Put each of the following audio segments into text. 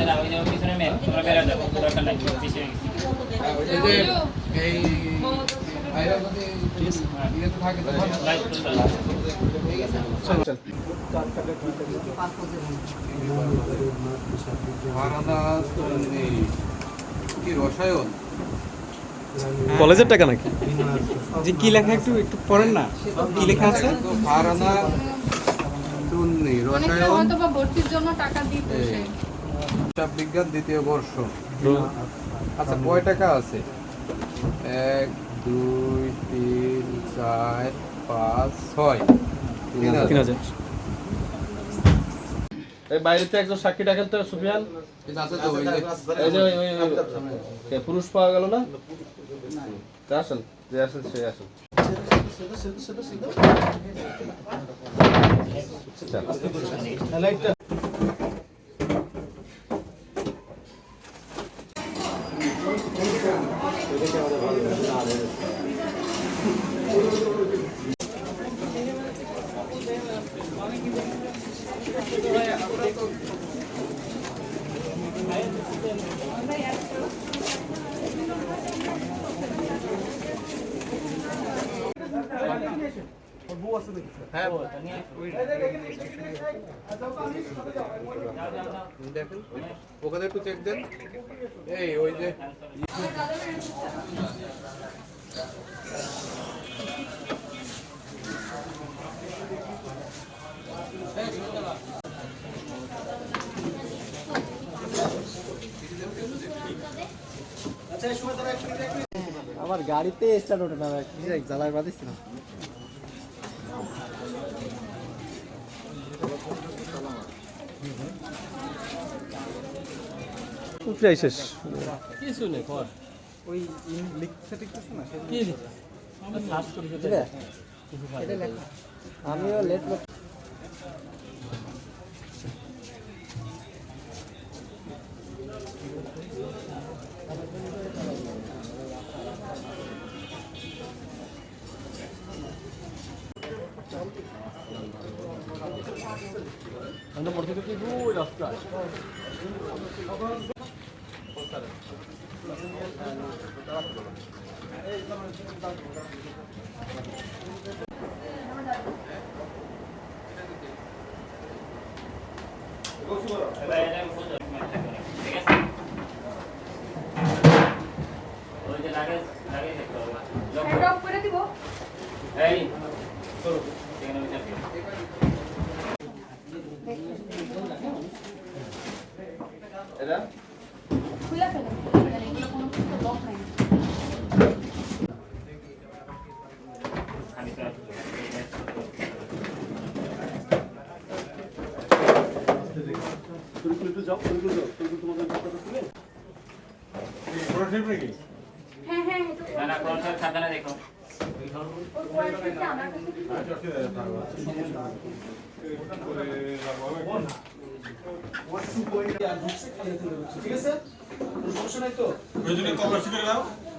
না ওই পিছনে মেয়ে তোমরা বেরো দরকার নাই এই যে এই কলেজের টাকা নাকি? যে কি লেখা একটু একটু পড়েন না। কি লেখা আছে? অনেকটা রসায়ন জন্য টাকা দিত হিসাব বিজ্ঞান দ্বিতীয় বর্ষ। আচ্ছা কয় টাকা আছে? এক দুই তিন চার পাঁচ ছয়। তিন হাজার। এই বাইরেতে একজন সাক্ষী ডাকেন তো সুফিয়ান। এই যে ওই পুরুষ পাওয়া গেল না? আসেন যে আসেন সে আসেন। দেখে আমাদের ভালো লাগছে না আরে হ্যাঁ দেখেন ওখানে একটু চেক দেন। এই ওই যে আমার গাড়িতে স্টার্ট ওঠে না কি জ্বালায় বাদিস না। প্রায় শেষ কিছু নেই কর ওই লিখতে না? কি? আমিও লেট আমরা পড়তে কি রাস্তা এবার এটা বুঝো, ঠিক আছে ওই যে লাগে লাগে দেখতে হবে লক হ্যান্ড অফ করে দিব এই চলো এখানে বিচার দিও এটা খুলে ফেলেন খুলে ফেলেন এগুলো কোনো কিছু লক হয় না খালি তো হ্যাঁ হ্যাঁ এটা না না কোন সব সাবধানে দেখো ওর কোয়ালিটিটা আমার কাছে কি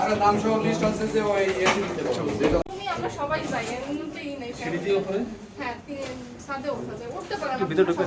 আরে নাম সহ লিস্ট আছে যে ওই এসি দিতে পারব আমরা সবাই যাই এর নেই। সিঁড়ি দিয়ে উপরে হ্যাঁ সাথে ওঠা যায়। উঠতে পারে না ভিতরে ঢুকে?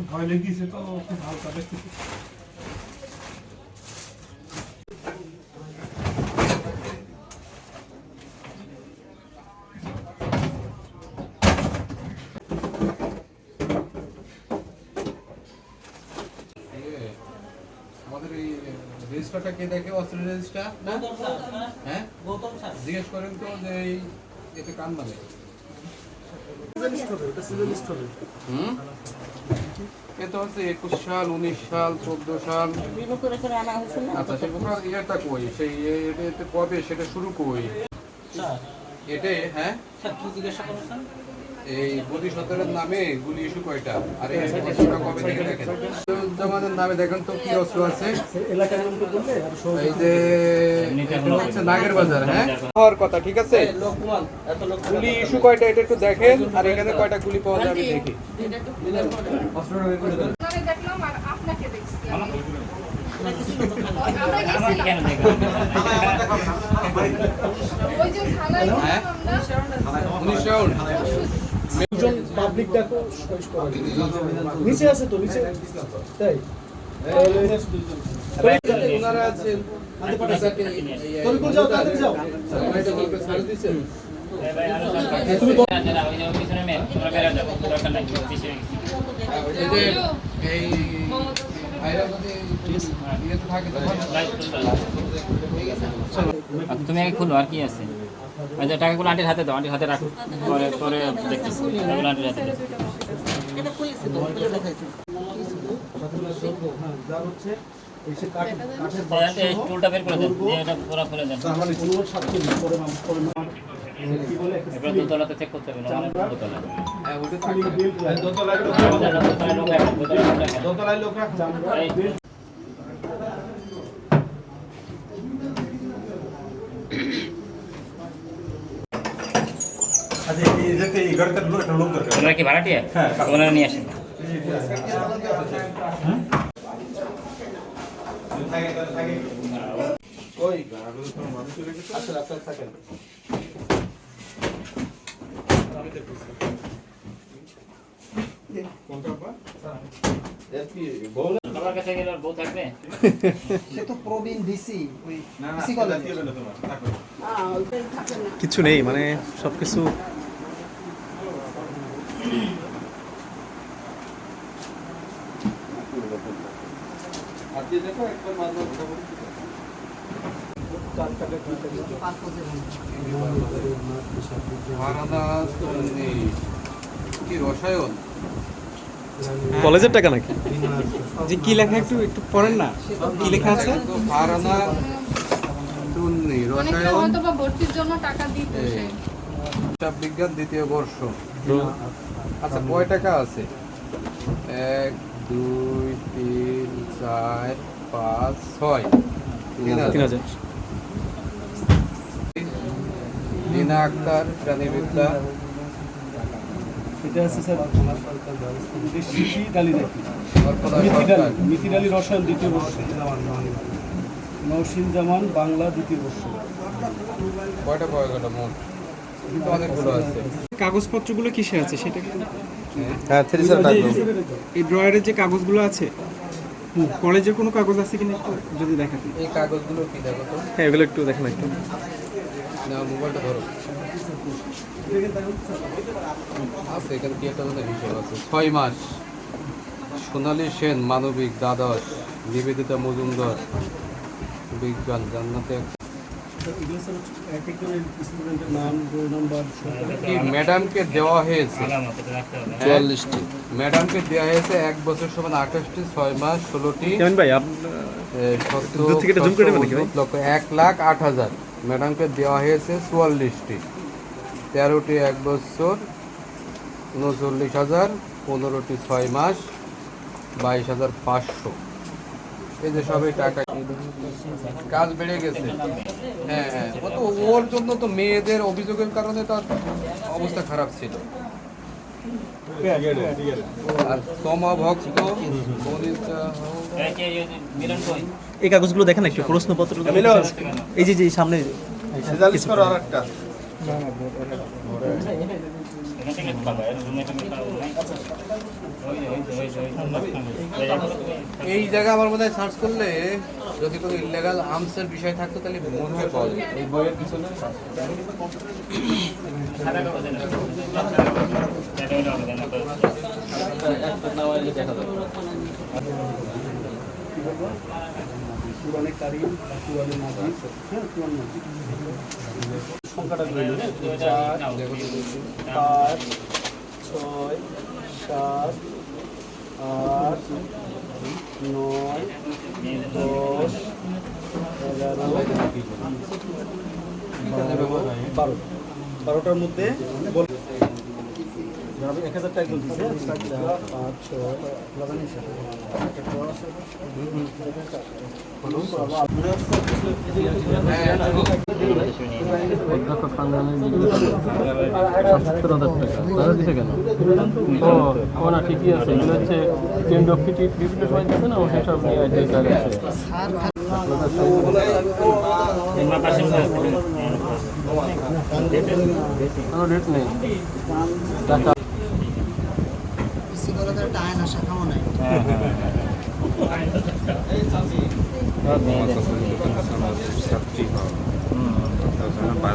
একটু ভয় লেগেছে তো খুব হালকা দেখতেছি আমাদের এই রেজিস্টারটা কে দেখে? অস্ত্র রেজিস্টার? না? হ্যাঁ? জিজ্ঞেস করেন তো যে এই এতে কান মানে হুম? এ তো হচ্ছে একুশ সাল উনিশ সাল চোদ্দ সাল। আচ্ছা সে ওখানে ইয়েটা কই? সেই এটা কবে? সেটা শুরু কই? এটা হ্যাঁ? এই গুলি সতেরোর নামে গুলি ইস্যু কয়টা? আর এই অস্ত্রটা কবে থেকে দেখেন? জামানের নামে দেখেন তো কি অস্ত্র আছে। এই যে হচ্ছে নাগের বাজার হ্যাঁ? হওয়ার কথা ঠিক আছে? লোকমান এত লোক গুলি ইস্যু কয়টা এটা একটু দেখেন। আর এখানে কয়টা গুলি পাওয়া আমি দেখি। হ্যাঁ? উনিশ রাউন্ড। পাবলিক ডাকো নিচে আছে তো নিচে? তাই? ওনারা আছেন। তরিকুল যাও তাড়াতাড়ি যাও। তুমি এই তুমি আগে খুলো আর কি আছে? আচ্ছা টাকাগুলো আন্টির হাতে দাও আন্টির হাতে রাখো। পরে পরে দেখতেছি টাকাগুলো আন্টির হাতে টুলটা বের করে দেন এটা পুরো খুলে দেন। কোনো সাত কেজি করে মাম করে মাম কি বলে এবার দোতলাতে চেক করতে হবে দোতলা হ্যাঁ দোতলায় লোক দোতলায় লোক রাখেন, দোতলায় লোক রাখেন। দোতলায় লোক রাখলাম এই আচ্ছা একটা লোক দরকার। তোমরা কি ভাড়াটিয়া? ওনারা নিয়ে আসেন। ওই থাকেন তোমার গেলে বউ থাকবে? সে তো প্রবীণ ডিসি কিছু নেই মানে সবকিছু হাত দিয়ে দেখো একবার মারবার কথা বলি ভাড়াদা নেই কি রসায়ন কলেজের টাকা নাকি? যে কি লেখা একটু একটু পড়েন না। কি লেখা আছে? নেই রসায়ন ভর্তির জন্য টাকা দিত হিসাব বিজ্ঞান দ্বিতীয় বর্ষ। আচ্ছা কয় টাকা আছে? এক দুই তিন চার পাঁচ ছয়। তিন হাজার। আক্তার এটা আছে স্যার ডালি মিথি সরকার ডালি মিথি ডালি রসায়ন দ্বিতীয় বর্ষ নৌসিন জামান বাংলা দ্বিতীয় বর্ষ। কয়টা পাওয়া গেল মোট? কিন্তু অনেকগুলো আছে। কাগজপত্রগুলো কিসে আছে সেটা একটু হ্যাঁ থ্রি স্যার থাকবে। এই ড্রয়ারের যে কাগজগুলো আছে কলেজের কোনো কাগজ আছে কিনা একটু যদি দেখাতে এই কাগজগুলো কি দেখো তো? হ্যাঁ এগুলো একটু দেখেন একটু। না মোবাইলটা ধরো। আছে এখানে কি একটা মধ্যে হিসেব আছে? ছয় মাস। সোনালী সেন মানবিক দ্বাদশ নিবেদিতা মজুমদার বিজ্ঞান জান্নাতে ম্যাডামকে দেওয়া হয়েছে। চুয়াল্লিশটি। ম্যাডামকে দেওয়া হয়েছে এক বছর সমান আঠাশটি ছয় মাস ষোলোটি। লক্ষ এক লাখ আট হাজার। ম্যাডামকে দেওয়া হয়েছে চুয়াল্লিশটি। তেরোটি এক বছর উনচল্লিশ হাজার পনেরোটি ছয় মাস বাইশ হাজার পাঁচশো। এই যে সবই টাকা কাজ বেড়ে গেছে হ্যাঁ হ্যাঁ ও তো ওর জন্য তো মেয়েদের অভিযোগের কারণে তার অবস্থা খারাপ ছিল এই কাগজগুলো দেখেন একটু প্রশ্নপত্র এই যে যে সামনে এই জায়গা আমার মনে হয় সার্চ করলে যদি কোনো ইলিগাল আর্মসের বিষয় থাকতো তাহলে মনে হয় পাওয়া যেত এই বইয়ের পিছনে সাদা কাগজে না। এটা হলো আবেদন, না তো- একটা নামাইলে দেখা যাবে কি বলব কোরআনে কারিম কোরআনে মাজিদ হ্যাঁ কোরআন মাজিদ সংখ্যাটা ধরে হ্যাঁ? চার পাঁচ, ছয়, সাত, আট, নয়, দশ, এগারো বারো বারো বারোটার মধ্যে এক হাজার টাকা দিচ্ছে পাঁচ ছয় ও ও না ঠিকই আছে এগুলো হচ্ছে কেন্দ্র ফিটি বিভিন্ন সময় থাকে না ও সেসব নিয়ে যে কাজ আছে আমার পাশে বসে আছে। কোনো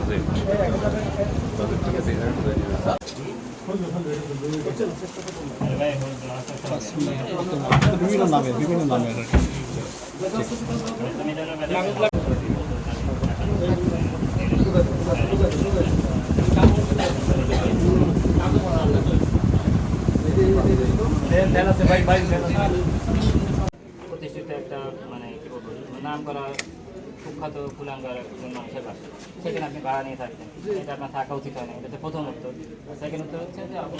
রেট নেই। টাকা বিভিন্ন নামে বিভিন্ন নামে প্রতিষ্ঠিত একটা মানে কি বলব নাম করা কুখ্যাত কুলাঙ্গার একজন মানুষের বাসা। সেখানে আপনি ভাড়া নিয়ে থাকছেন এটা আপনার থাকা উচিত হয় না এটা হচ্ছে প্রথম উত্তর। সেকেন্ড উত্তর হচ্ছে যে আপনি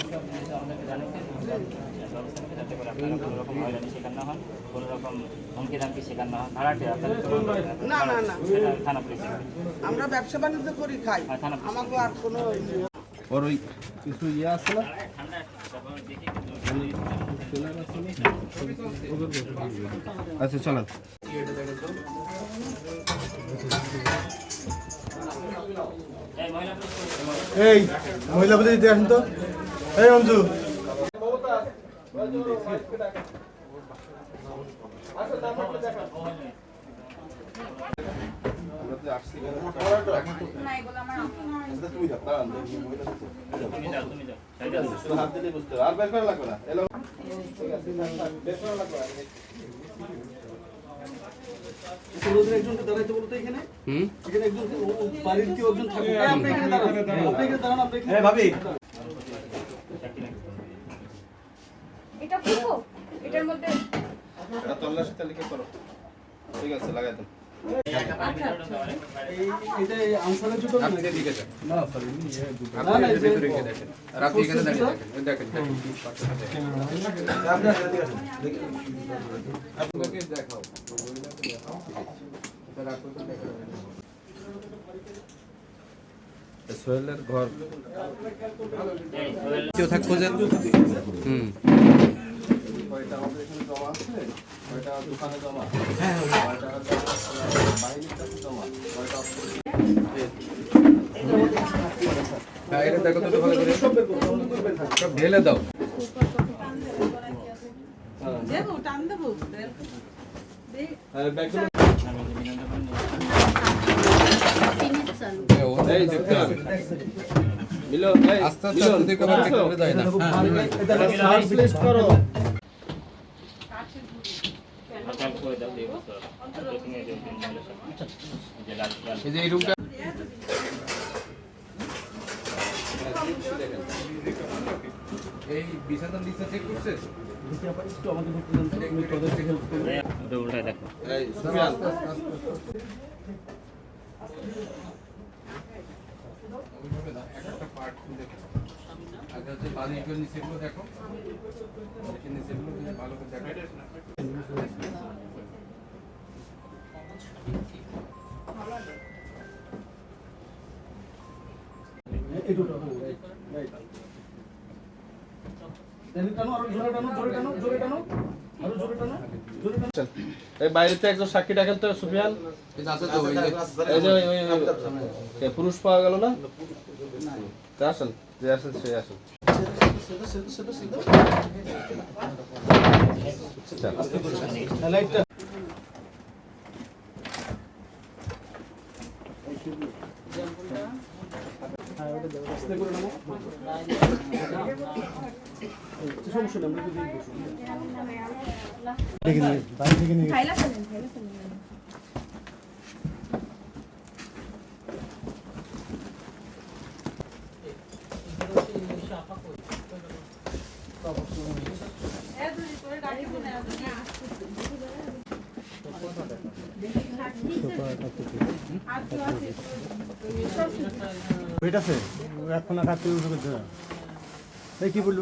আমাদেরকে জানিয়েছেন আমরা ব্যবস্থা যাতে করে আপনারা কোনো রকম হয়রানি শিকার না হন কোনো রকম হুমকি দামকি শিকার না হন। ভাড়াটে না, না, না। থানা পুলিশে আমরা ব্যবসা বাণিজ্য করি খাই। থানা পুলিশে আমাকে আর কোনো ওর ওই কিছু ইয়ে আছে না? আচ্ছা চলেন এই মহিলা এই দিতে আসুন তো? এই অঞ্জু। না এগুলো আমার তুমি যাও দাঁড়ান তুমি যাও তুমি যাও শুধু হাত দিলেই বুঝতে হবে। আর বের করা লাগবে না। এলো। ওদের একজনকে দাঁড়াইতে বলতো এখানে। এখানে একজন ও- ও বাড়ির কেউ একজন থাকবে? আপনি এখানে দাঁড়ান। আপনি এখানে দাঁড়ান আপনি এখানে ভাবি। এটা এটার মধ্যে এটা তল্লাশি তালিকা করো। ঠিক আছে লাগাই দাও সোহেলের ঘর কেউ থাক খোঁজেন। হুম। আছে? কয়টা দোকানে জমা? কয়টা বাহিনীর কাছে জমা? কয়টা হ্যাঁ দেখো তো ভালো করে সব ঢেলে দাও। দেবো টান দেবো মিলো আস্তে আস্তে করে। এই রুমটা এই বিছানা নিচে চেক একটা পার্ট দেখো আগে হচ্ছে বালিশগুলো নিচেগুলো দেখো। নিচেগুলো ভালো করে দেখো। এই দুটো হ্যাঁ একজন সাক্ষী ডাকেন তো সুফিয়ান? পুরুষ পাওয়া গেল না। তা আসেন যে আসেন সে আসেন। সমস্যা নেই আমরা বাইরে থেকে নিয়ে ওয়েট আছে এখন কাটতে উঠে করতে এই কি বলল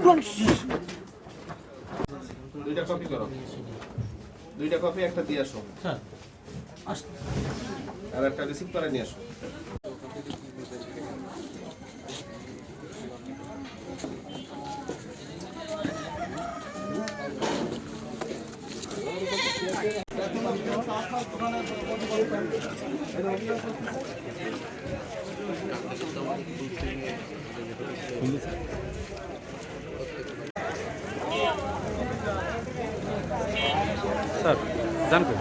দুইটা কপি করো। দুইটা কপি একটা দিয়ে আসো। আর একটা রিসিভ করে নিয়ে আসো। স্যার জানবেন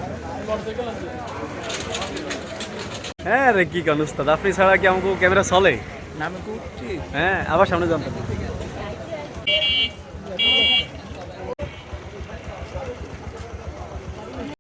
হ্যাঁ রে কি কান উস্তাদ? আপনি ছাড়া কি আমাকে ক্যামেরা চলে? হ্যাঁ আবার সামনে জানতেন